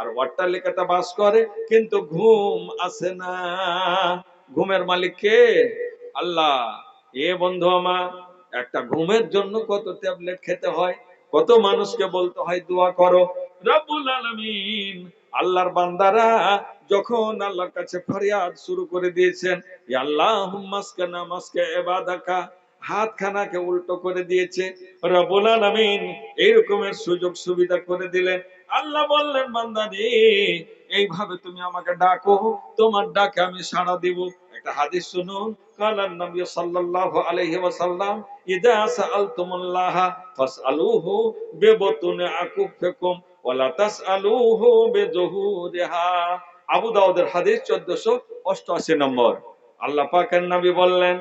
আর অট্টালিকাতে বাস করে, কিন্তু ঘুম আসে না। ঘুমের মালিক কে? আল্লাহ। এ বন্ধু আমার, একটা ঘুমের জন্য কত ট্যাবলেট খেতে হয়, কত মানুষকে বলতে হয় দোয়া করো। আল্লাহর বান্দারা যখন আল্লাহর কাছে ফরিয়াদ শুরু করে দিয়েছেন আল্লাহ মাসকে ইবাদাকা হাতখানাকে উল্টো করে দিয়েছে। রবুল আলামিন এইরকমের সুযোগ সুবিধা করে দিলেন। আল্লাহ বললেন বান্দা এইভাবে তুমি আমাকে ডাকো, তোমার ডাকে আমি সাড়া দিব। একটা হাদিস শুনুন কালান নবী সাল্লাল্লাহু আলাইহি ওয়াসাল্লাম, ইদা সাআলতুমুল্লাহ ফাসআলুহু বিবতুনি আকুফিকুম ওয়ালা তাসআলুহু বিজুহুরিহা আবু দাউদের হাদিস 1488 নম্বর। আল্লাহ পাকের নবী বললেন,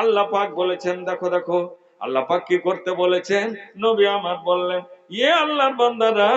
আল্লাহ পাক বলেছেন, দেখো দেখো। আল্লাহ পাক কি করতে বলেছেন? নবী আমার বললেন ইয়ে আল্লাহর বান্দারা,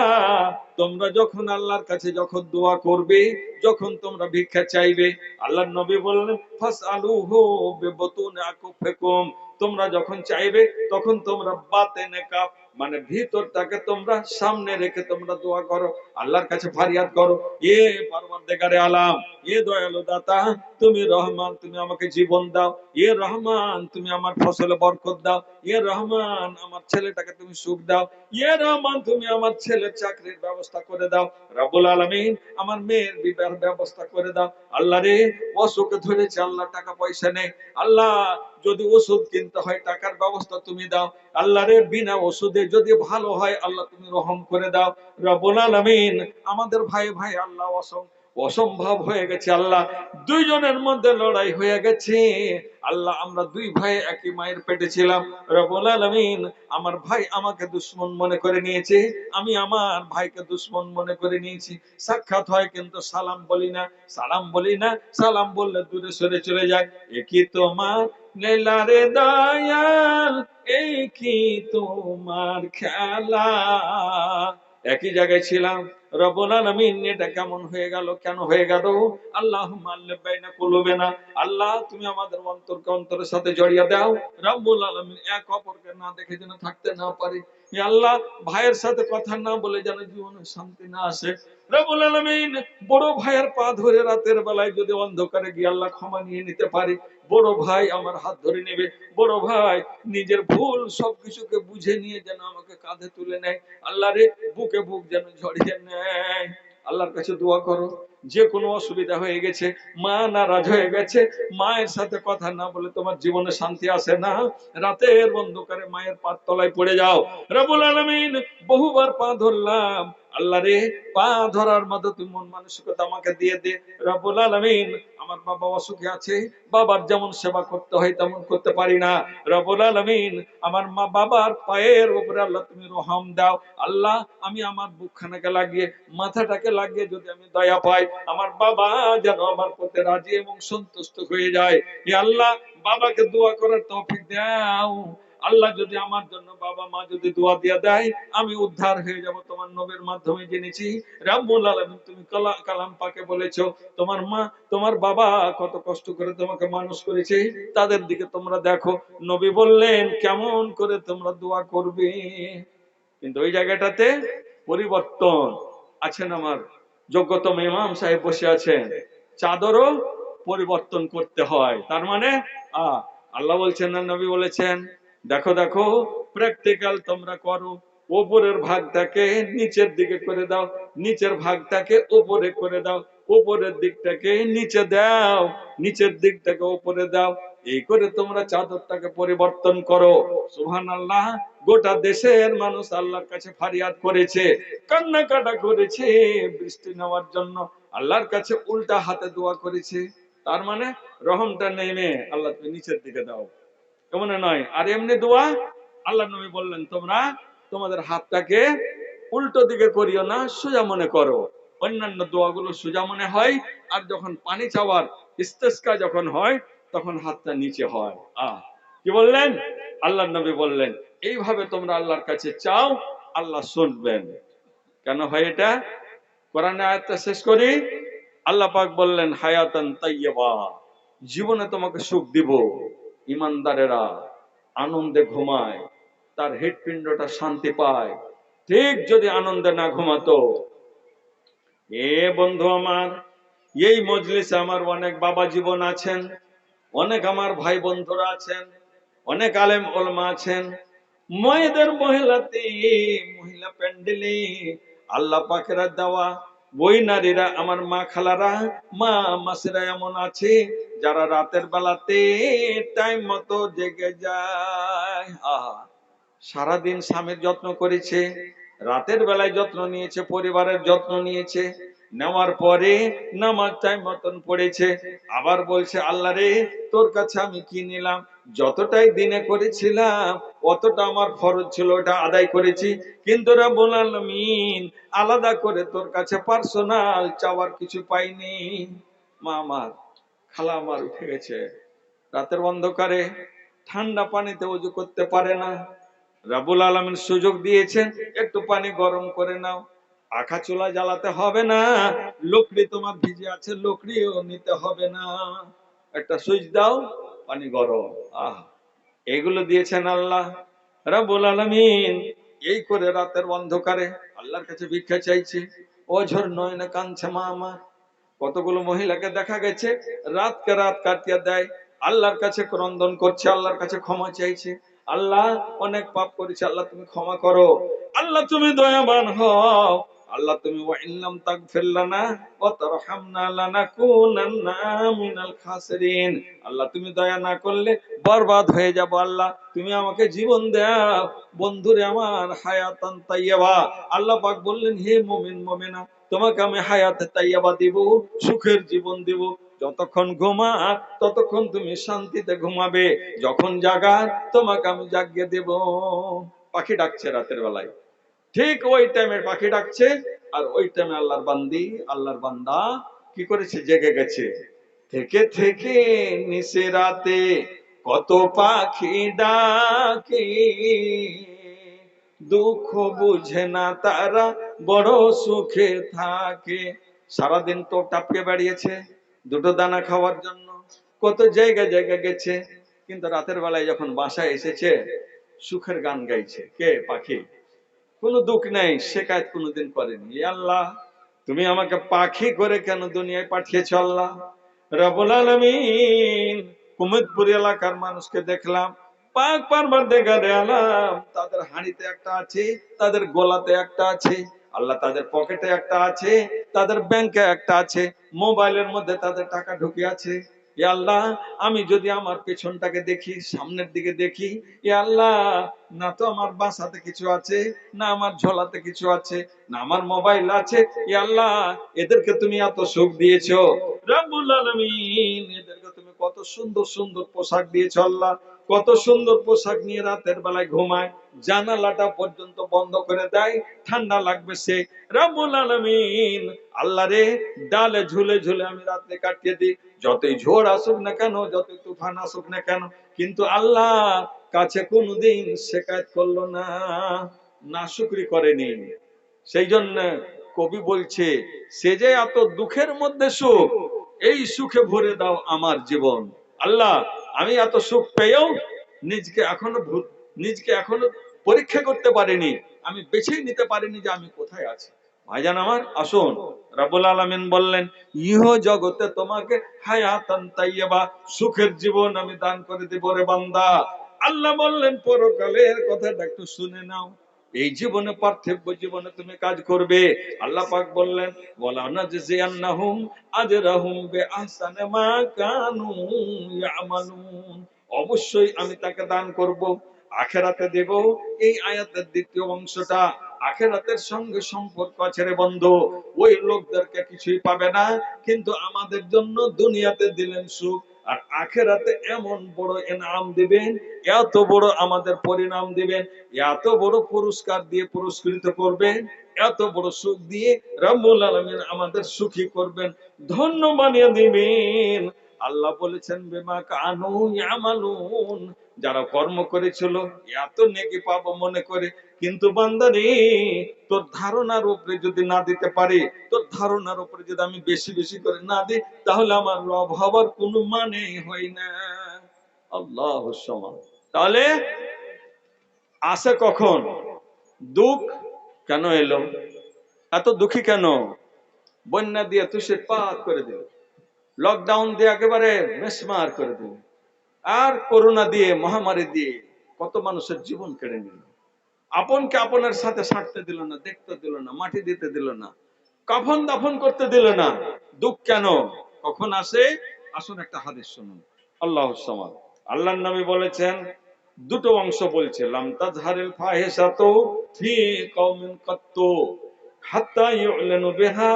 তোমরা যখন আল্লাহর কাছে যখন দোয়া করবে, যখন তোমরা ভিক্ষা চাইবে, আল্লাহর নবী বললেন, ফাসআলুহু বিবতুনি আকুফিকুম তোমরা যখন চাইবে, তখন তোমরা বাতেনে কাপ মানে ভিতরটাকে তোমরা সামনে রেখে তোমরা দোয়া করো, আল্লাহর কাছে ফারিয়াদ করো। এ পরবর্তীকারে আলাম, এ দয়ালু দাতা, তুমি রহমান, তুমি আমাকে জীবন দাও। এ রহমান, তুমি আমার ফসলে বরকত দাও। এ রহমান, আমার ছেলেটাকে তুমি সুখ দাও। এ রহমান, তুমি আমার ছেলের চাকরির ব্যবস্থা করে দাও। রাবুল আলামিন, আমার মেয়ের বিবাহের ব্যবস্থা করে দাও। আল্লাহ রে, অসুখে ধরেছে, আল্লাহ টাকা পয়সা নেই। আল্লাহ, যদি ওষুধ কিনতে হয়, টাকার ব্যবস্থা তুমি দাও। আল্লাহ রে, বিনা ওষুধে যদি ভালো হয়, আল্লাহ তুমি রহম করে দাও। রব্বুল আলামিন, আমাদের ভাই ভাই আল্লাহ অসম, অসম্ভব হয়ে গেছে আল্লাহ। দুইজনের মধ্যে লড়াই হয়ে গেছে। আল্লাহ, আমরা দুই ভাই একই মায়ের পেটে ছিলাম। আলামিন, আমার ভাই আমাকে দুশ্মন মনে করে নিয়েছে। আমি আমার ভাইকে দুশ্মন মনে করে নিয়েছি। সাক্ষাৎ হয় কিন্তু সালাম বলি না। সালাম বলি না। সালাম বললে দূরে সরে চলে যায়। একই তোমার লীলারে দয়াল, এই কি তোমার খেলা? একই জায়গায় ছিলাম এটা কেমন হয়ে গেল, কেন হয়ে গেল? আল্লাহ আল্লাহ তুমি আমাদের অন্তরকে অন্তরের সাথে জড়িয়ে দাও। রব্বুল আলামিন, এক অপরকে না দেখে যেন থাকতে না পারি। আল্লাহ, ভাইয়ের সাথে কথা না বলে যেন জীবনে শান্তি না আসে। রব্বুল আলামিন বড় ভাইয়ের পা ধরে রাতের বেলায় যদি অন্ধকারে গিয়ে আল্লাহ ক্ষমা নিয়ে নিতে পারি, বড় ভাই আমার হাত ধরে নেবে। বড় ভাই নিজের ভুল সবকিছুকে বুঝে নিয়ে যেন আমাকে কাঁধে তুলে নেয়। আল্লাহ রে, বুকে বুক যেন জড়িয়ে নেয়। আল্লাহর কাছে দোয়া করো, যে কোনো অসুবিধা হয়ে গেছে, মা নারাজ হয়ে গেছে, মায়ের সাথে কথা না বলে তোমার জীবনে শান্তি আসে না। রাতের অন্ধকারে মায়ের পাত তলায় পড়ে যাও। রবুল আলমিন বহুবার পা ধরলাম আল্লাহ রে, পা ধরার মতো তুই মন মানসিকতা আমাকে দিয়ে দে। রবুল আলমিন, আমার বাবা অসুখে আছে, বাবার যেমন সেবা করতে হয় তেমন করতে পারি না। রবুল আলমিন, আমার মা বাবার পায়ের উপরে আল্লাহ তুমি রহম দাও। আল্লাহ, আমি আমার বুকখানাকে লাগিয়ে, মাথাটাকে লাগিয়ে যদি আমি দয়া পাই, আমার বাবা যেন আমার প্রতি রাজি এবং সন্তুষ্ট হয়ে যায়। আল্লাহ, বাবাকে দোয়া করার তৌফিক দাও। আল্লাহ যদি আমার জন্য বাবা মা যদি দোয়া দিয়ে দেয়, আমি উদ্ধার হয়ে যাব তোমার নবের মাধ্যমে জেনেছি। রাব্বুল আলামিন, তুমি কালা- কালাম পাকে বলেছ, তোমার মা, তোমার বাবা কত কষ্ট করে তোমাকে মানুষ করেছে, তাদের দিকে তোমরা দেখো। নবী বললেন, কেমন করে তোমরা দোয়া করবে? কিন্তু ওই জায়গাটাতে পরিবর্তন আছেন আমার? যোগ্যতম ইমাম সাহেব বসে আছেন। চাদরও পরিবর্তন করতে হয়। তার মানে আল্লাহ বলছেন না, নবী বলেছেন দেখো দেখো প্র্যাকটিক্যাল তোমরা করো। ওপরের ভাগটাকে নিচের দিকে করে দাও। নিচের ভাগটাকে উপরে করে দাও। উপরের দিকটাকে নিচে দাও। নিচের দিকটাকে উপরে দাও। এই করে তোমরা চাদরটাকে পরিবর্তন করো। সুহান আল্লাহ গোটা দেশের মানুষ আল্লাহর কাছে ফারিয়াদ করেছে, কান্নাকাটা করেছে বৃষ্টি নেওয়ার জন্য। আল্লাহর কাছে উল্টা হাতে দোয়া করেছে। তার মানে রহমটা নেমে আল্লাহ তুমি নিচের দিকে দাও। এমন নয়। আর এমনি দোয়া, আল্লাহ নবী বললেন, তোমরা তোমাদের হাতটাকে উল্টো দিকে করিও না, সোজা মনে করো। অন্যান্য দোয়াগুলো সোজা মনে হয়, আর যখন পানি চাওয়ার ইস্তেস্কা যখন হয়, তখন হাতটা নিচে হয়। আহ, কি বললেন? আল্লাহ নবী বললেন, এইভাবে তোমরা আল্লাহর কাছে চাও, আল্লাহ শুনবেন। কেন হয় এটা? কোরআন আয়াতটা শেষ করি। আল্লাহ পাক বললেন, হায়াতান তাইয়্যিবা, জীবনে তোমাকে সুখ দিব। ইমানদারেরা আনন্দে ঘুমায়, তার হৃৎপিণ্ডটা শান্তি পায়। ঠিক যদি আনন্দে না ঘুমাতো, এ বন্ধু আমার, এই মজলিসে আমার অনেক বাবা জীবন আছেন, অনেক আমার ভাই বন্ধুরা আছেন, অনেক আলেম ওলমা আছেন। মেয়েদের মহিলাতে, মহিলা প্যান্ডেলে, আল্লাহ পাকেরা দেওয়া বই নারীরা আমার মা খালারা, মা মাসেরা এমন আছে, যারা রাতের বেলাতে টাইম মতো জেগে যায়। আহা, সারাদিন স্বামীর যত্ন করেছে, রাতের বেলায় যত্ন নিয়েছে, পরিবারের যত্ন নিয়েছে, নেওয়ার পরে নামাজ টাইম মতন পড়েছে। আবার বলছে, আল্লাহ রে, তোর কাছে আমি কি নিলাম? যতটাই দিনে করেছিলাম, অতটা আমার ফরজ ছিল, ওটা আদায় করেছি। কিন্তু আলাদা করে তোর কাছে পার্সোনাল চাওয়ার কিছু পাইনি। মা আমার, খালা আমার উঠে গেছে। রাতের অন্ধকারে ঠান্ডা পানিতে উজু করতে পারে না। রাবুল আলমিন সুযোগ দিয়েছেন, একটু পানি গরম করে নাও। আখা চুলা জ্বালাতে হবে না, লোকড়ি তোমার ভিজে আছে, লকড়িও নিতে হবে না। একটা সুইচ দাও পানি গরম। আহ, এগুলো দিয়েছেন আল্লাহ। রাবুল আলমিন, এই করে রাতের অন্ধকারে আল্লাহর কাছে ভিক্ষা চাইছে। অঝর নয়নে কাঁদছে মা আমার। কতগুলো মহিলাকে দেখা গেছে, রাতকে রাত কাটিয়ে দেয়। আল্লাহর কাছে ক্রন্দন করছে, আল্লাহর কাছে ক্ষমা চাইছে। আল্লাহ অনেক পাপ করেছে, আল্লাহ তুমি ক্ষমা করো। আল্লাহ তুমি দয়াবান হও। আল্লাহ তুমি ওয়াইল্লাম তাগফির লানা ওয়া তারহামনা লানাকুনান্না মিনাল খাসিরিন। আল্লাহ তুমি দয়া না করলে বরবাদ হয়ে যাব আল্লাহ। তুমি আমাকে জীবন দাও, বন্ধুরে আমার, হায়াতান তাইয়্যিবা। আল্লাহ পাক বললেন, হে মুমিন, মুমিনা, তোমাকে আমি হায়াতে তাইয়াবা দিব, সুখের জীবন দিব। যতক্ষণ ঘুমা, ততক্ষণ তুমি শান্তিতে ঘুমাবে। যখন জাগার, তোমাকে আমি জাগিয়ে দেব। পাখি ডাকছে রাতের বেলায়। ঠিক ওই টাইমে পাখি ডাকছে, আর ওই টাইমে আল্লাহর বান্দি, আল্লাহর বান্দা কি করেছে? জেগে গেছে। থেকে থেকে নিশে রাতে কত পাখি ডাকে। দুঃখ বুঝে না তারা, বড় সুখে থাকে। সারাদিন তো টাপকে বেরিয়েছে দুটো দানা খাওয়ার জন্য। কত জায়গায় জায়গায় গেছে। কিন্তু রাতের বেলায় যখন বাসায় এসেছে, সুখের গান গাইছে। কে? পাখি। কোনো দুঃখ নেই, শেখায়ত কোনোদিন করেনি। আল্লাহ, তুমি আমাকে পাখি করে কেন দুনিয়ায় পাঠিয়েছ আল্লাহ? রবুল আলমিন, কুমিদপুর এলাকার মানুষকে দেখলাম, পাক পারবার দেখা দেখালাম তাদের হাঁড়িতে একটা আছে, তাদের গোলাতে একটা আছে, আল্লাহ তাদের পকেটে একটা আছে, তাদের ব্যাংকে একটা আছে, মোবাইলের মধ্যে তাদের টাকা ঢুকে আছে। এ আল্লাহ, আমি যদি আমার পেছনটাকে দেখি, সামনের দিকে দেখি, এ আল্লাহ, না তো আমার বাসাতে কিছু আছে, না আমার ঝোলাতে কিছু আছে, না আমার মোবাইল আছে, এ আল্লাহ, এদেরকে তুমি এত সুখ দিয়েছ? রব্বুল আলামিন, এদেরকে তুমি কত সুন্দর সুন্দর পোশাক দিয়েছ আল্লাহ। কত সুন্দর পোশাক নিয়ে রাতের বেলায় ঘুমায়। জানালাটা পর্যন্ত বন্ধ করে দেয়, ঠান্ডা লাগবে সে। রব্বুল আলামিন, আল্লাহ রে, ডালে ঝুলে ঝুলে আমি রাতে কাটিয়ে দিই। যতই ঝড় আসুক না কেন, যতই তুফান আসুক না কেন, কিন্তু আল্লাহ কাছে কোনোদিন শেকায়ত করল না না শুকরি করেনি। সেই জন্য কবি বলছে, সে যে এত দুঃখের মধ্যে সুখ, এই সুখে ভরে দাও আমার জীবন। আল্লাহ আমি এত সুখ পেয়েও নিজকে এখনও নিজকে এখনও পরীক্ষা করতে পারিনি। আমি বেছেই নিতে পারিনি যে আমি কোথায় আছি। ভাইজান আমার, আসুন। রাবুল আলমিন বললেন, ইহ জগতে তোমাকে হায়াতান তাইয়াবা সুখের জীবন আমি দান করে দিব রে বান্দা। আল্লাহ বললেন, পরকালের কথাটা একটু শুনে নাও। এই জীবনে পার্থিব জীবনে তুমি কাজ করবে। আল্লাহ পাক বললেন, ওয়ালা নাজজিয়ান্নাহুম আজরাহুম বিআহসানি মা কানু ইয়ামালুন। অবশ্যই আমি তাকে দান করব, আখেরাতে দেব। এই আয়াতের দ্বিতীয় অংশটা আখেরাতের সঙ্গে সম্পর্ক আছে রে বন্ধু। ওই লোকদেরকে কিছুই পাবে না, কিন্তু আমাদের জন্য দুনিয়াতে দিলেন সুখ। আর আখেরাতে এমন বড় এনাম দিবেন, এত বড় আমাদের পরিণাম দিবেন, এত বড় পুরস্কার দিয়ে পুরস্কৃত করবেন, এত বড় সুখ দিয়ে রব্বুল আলামিন আমাদের সুখী করবেন। ধন্য বানিয়ে দিবেন। আল্লাহ বলেছেন, বেমা কানু ইয়ামালুন। যারা কর্ম করেছিল, এত নেকি পাবো মনে করে কিন্তু বান্দারে, তোর ধারণার উপরে যদি না দিতে পারে, তোর ধারণার উপরে যদি আমি বেশি বেশি করে না দিই, তাহলে আমার রব হবার কোনো মানে হয় না। আল্লাহ তাহলে আসে কখন? দুঃখ কেন এলো? এত দুঃখী কেন? বন্যা দিয়ে তুষের পাত করে দিল। লকডাউন দিয়ে একেবারে মেসমার করে দিল। আর করোনা দিয়ে, মহামারী দিয়ে কত মানুষের জীবন কেড়ে নিল। আপনকে আপনের সাথে সাঁটতে দিল না, দেখতে দিল না, মাটি দিতে দিল না, কাফন দাফন করতে দিল না। দুঃখ কেন? কখন আসে? আসুন একটা হাদিস শুনুন। আল্লাহ আল্লাহর নবী বলেছেন, দুটো অংশ বলছে হাত্তা ইউলানু বিহা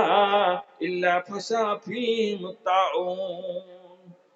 ইল্লা ফাশা ফি মুতাউন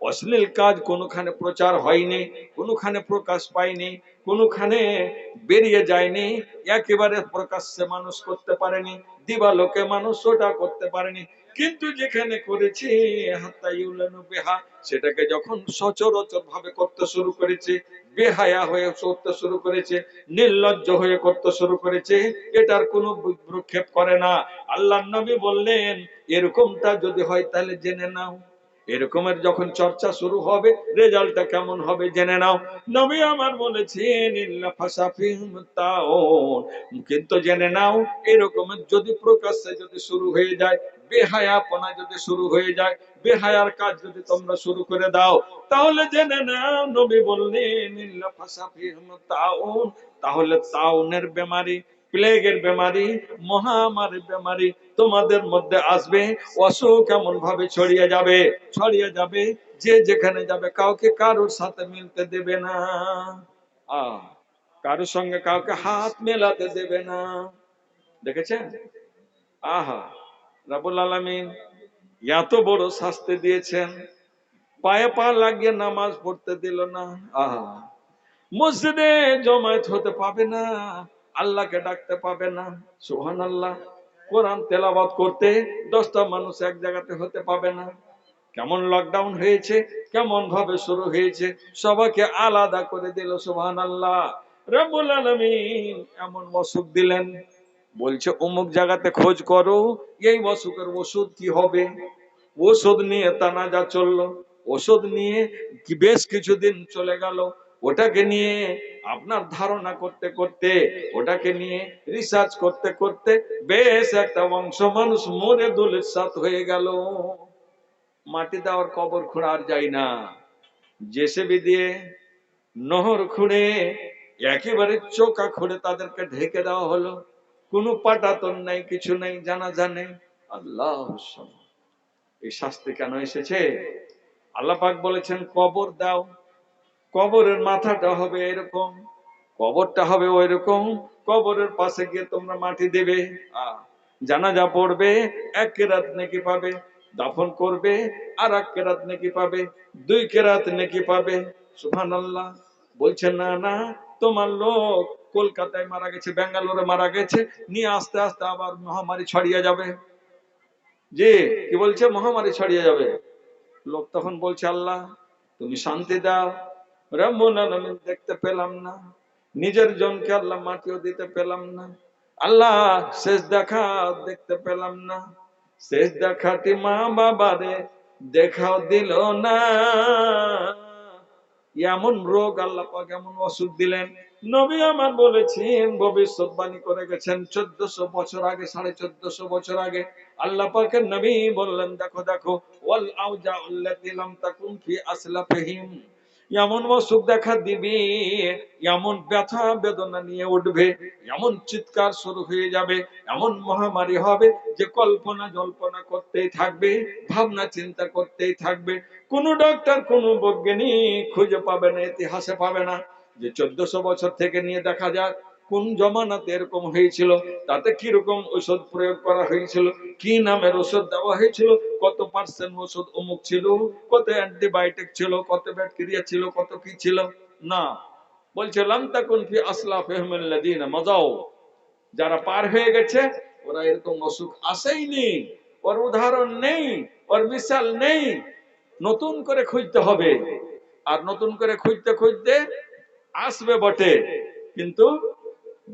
অশ্লীল কাজ কোনোখানে প্রচার হয়নি, কোনোখানে প্রকাশ পায়নি, কোনোখানে বেরিয়ে যায়নি, একেবারে প্রকাশ্যে মানুষ করতে পারেনি, দিবালোকে মানুষ ওটা করতে পারেনি। কিন্তু যেখানে করেছে বেহা, সেটাকে যখন সচরাচর ভাবে করতে শুরু করেছে, বেহায়া হয়ে করতে শুরু করেছে, নির্লজ্জ হয়ে করতে শুরু করেছে, এটার কোনো ভ্রুক্ষেপ করে না। আল্লাহ নবী বললেন, এরকমটা যদি হয় তাহলে জেনে নাও। এরকমের যখন চর্চা শুরু হবে, রেজাল্টটা কেমন হবে জেনে নাও। নবী আমার বলেছেন কিন্তু জেনে নাও, এরকমের যদি প্রকাশ্যে যদি শুরু হয়ে যায় বেহায়াপনা যদি শুরু হয়ে যায়, বেহায়ার কাজ যদি তোমরা শুরু করে দাও, তাহলে জেনে নাও, নবী বললেন তাহলে তাউনের বেমারি প্লেগের বেমারি, মহামারীর বেমারি তোমাদের মধ্যে আসবে, অসুখ এমন ভাবে ছড়িয়ে যাবে ছড়িয়ে যাবে, যে যেখানে যাবে কাউকে কারোর সাথে মিলতে দেবে না। কারোর সঙ্গে কাউকে হাত মেলাতে দেবে না। দেখেছেন? আহা, রাবুল আলামিন এত বড় শাস্তি দিয়েছেন। পায়ে পা লাগিয়ে নামাজ পড়তে দিল না। আহা, মসজিদে জমায়েত হতে পাবে না। আল্লাহকে ডাকতে পাবে না। সুহান আল্লাহ কোরআন তেলাবাদ করতে দশটা মানুষ এক জায়গাতে হতে পাবে না। কেমন লকডাউন হয়েছে, কেমন ভাবে শুরু হয়েছে, সবাইকে আলাদা করে দিল সোহান আল্লাহ রব্বুল আলামিন এমন অসুখ দিলেন, বলছে, অমুক জায়গাতে খোঁজ করো, এই অসুখের ওষুধ কি হবে? ওষুধ নিয়ে তানাজা চলল। ওষুধ নিয়ে বেশ কিছুদিন চলে গেল। ওটাকে নিয়ে আপনার ধারণা করতে করতে, ওটাকে নিয়ে রিসার্চ করতে করতে বেশ একটা অংশ মানুষ মরে দোলের সাথ হয়ে গেল। মাটি দেওয়ার কবর খুঁড়ে আর যাই না। জেসেবি দিয়ে নহর খুঁড়ে একেবারে চোকা খুঁড়ে তাদেরকে ঢেকে দেওয়া হলো। কোনো পাটাতন নাই, কিছু নাই, জানা জানে। আল্লাহ এই শাস্তি কেন এসেছে? আল্লাহ পাক বলেছেন, কবর দাও। কবরের মাথাটা হবে এরকম, কবরটা হবে ওই রকম কবরের পাশে গিয়ে তোমরা মাটি দেবে জানাজা পড়বে, এক কেরাত নাকি পাবে, দাফন করবে, আর এক কেরাত নাকি পাবে, দুই কেরাত নাকি পাবে। সুহান আল্লাহ বলছে, না না, তোমার লোক কলকাতায় মারা গেছে, ব্যাঙ্গালোরে মারা গেছে, নিয়ে আস্তে আস্তে আবার মহামারী ছড়িয়ে যাবে। যে কি বলছে? মহামারী ছড়িয়ে যাবে। লোক তখন বলছে, আল্লাহ, তুমি শান্তি দাও রব্বুল আলামিন দেখতে পেলাম না। নিজের জনকে আল্লাহ মাটিও দিতে পেলাম না। আল্লাহ শেষ দেখা দেখতে পেলাম না। শেষ দেখাটি মা বাবারে দেখাও দিল না। এমন রোগ আল্লাহ পাক এমন অসুখ দিলেন। নবী আমার বলেছেন ভবিষ্যৎবাণী করে গেছেন চোদ্দশো বছর আগে, সাড়ে চোদ্দশো বছর আগে। আল্লাহ পাকের নবী বললেন, দেখো দেখো, ওয়াল আউজা উল্লাতি লাম তাকুন ফি আসলাফিহিম। এমন অসুখ দেখা দিবি, এমন ব্যথা বেদনা নিয়ে উঠবে, এমন চিৎকার শুরু হয়ে যাবে, এমন মহামারী হবে যে কল্পনা জল্পনা করতেই থাকবে, ভাবনা চিন্তা করতেই থাকবে। কোন ডাক্তার, কোন বৈজ্ঞানিক খুঁজে পাবে না, ইতিহাসে পাবে না। যে চোদ্দশো বছর থেকে নিয়ে দেখা যাক কোন জমানাতে এরকম হয়েছিল? তাতে কীরকম ওষুধ প্রয়োগ করা হয়েছিল? কি নামের ওষুধ দেওয়া হয়েছিল? কত পার্সেন্ট ওষুধ অমুক ছিল? কত অ্যান্টিবায়োটিক ছিল? কত ব্যাকটেরিয়া ছিল? কত কি ছিল? না। বলছে মজাও যারা পার হয়ে গেছে, ওরা এরকম অসুখ আসেইনি। ওর উদাহরণ নেই, ওর মিসাল নেই। নতুন করে খুঁজতে হবে। আর নতুন করে খুঁজতে খুঁজতে আসবে বটে। কিন্তু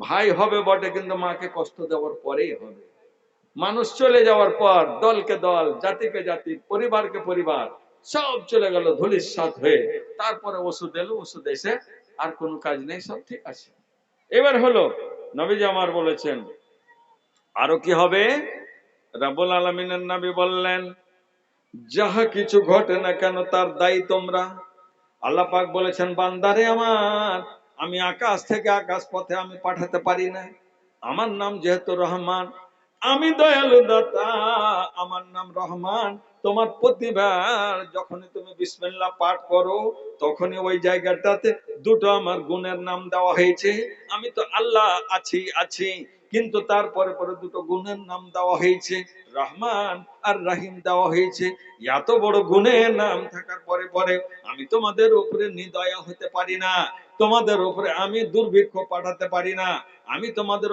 ভাই হবে বটে, কিন্তু মাকে কষ্ট দেওয়ার পরেই হবে। মানুষ চলে যাওয়ার পর দলকে দল, জাতিকে জাতি, পরিবারকে পরিবার, সব চলে গেল ধুলির সাথ হয়ে। তারপরে ওষুধ এলো, ওষুধ এসে আর কোনো কাজ নেই, সব ঠিক আছে। এবার হলো, নবীজি আমার বলেছেন, আরও কি হবে? রাবুল আলমিনের নবী বললেন, যাহা কিছু ঘটে না কেন তার দায়ী তোমরা? আল্লাহ পাক বলেছেন, বান্দারে আমার আমি আকাশ থেকে আকাশ পথে আমি পাঠাতে পারি না আমার নাম যেহেতু রহমান, আমি দয়ালু দাতা, আমার নাম রহমান। তোমার প্রতিবার যখনই তুমি বিসমিল্লাহ পাঠ করো, তখনই ওই জায়গাটাতে দুটো আমার গুণের নাম দেওয়া হয়েছে। আমি তো আল্লাহ আছি আছি, কিন্তু তারপরে পরে দুটো গুণের নাম দেওয়া হয়েছে। রহমান আর রাহিম দেওয়া হয়েছে। এত বড় গুণের নাম থাকার পরে পরে আমি তোমাদের উপরে নিদয়া হতে পারি না। তোমাদের উপরে আমি দুর্ভিক্ষ পাঠাতে পারি না। আমি তোমাদের